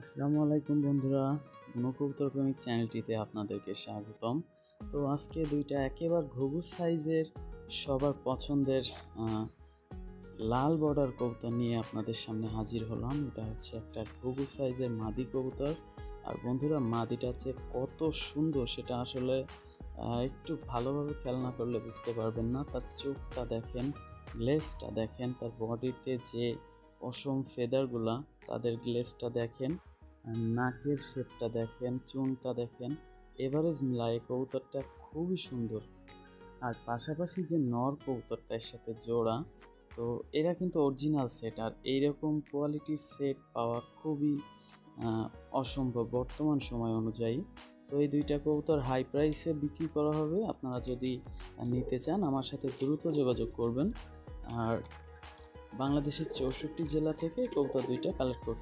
আসসালামু আলাইকুম বন্ধুরা মনোকৌতর প্রেমিক চ্যানেলটিতে আপনাদেরকে স্বাগতম। তো আজকে দুইটা একেবারে ঘুঘু সাইজের, সবার পছন্দের লাল বর্ডার কবুতর নিয়ে আপনাদের সামনে হাজির হলাম। এটা হচ্ছে একটা ঘুঘু সাইজের মাদি কবুতর। আর বন্ধুরা, মাদিটা হচ্ছে কত সুন্দর, সেটা আসলে একটু ভালোভাবে খেয়াল না করলে বুঝতে পারবেন না। তার চোখটা দেখেন, লেজটা দেখেন, তার বডিতে যে অসম ফেদারগুলা তাদের গ্লেজটা দেখেন। নাকের শেপটা দেখেন চুনটা দেখেন এভারেজ মিলায় কবুতরটা খুবই সুন্দর। আর পাশাপাশি যে নর কবুতরটা এর সাথে জোড়া, তো এরা কিন্তু অরিজিনাল সেট আর এইরকম কোয়ালিটির সেট পাওয়া খুবই অসম্ভব বর্তমান সময় অনুযায়ী। তো এই দুইটা কবুতর হাই প্রাইসে বিক্রি করা হবে। আপনারা যদি নিতে চান, আমার সাথে দ্রুত যোগাযোগ করবেন। আর বাংলাদেশের চৌষট্টি জেলা থেকে কবুতর দুইটা কালেক্ট করতে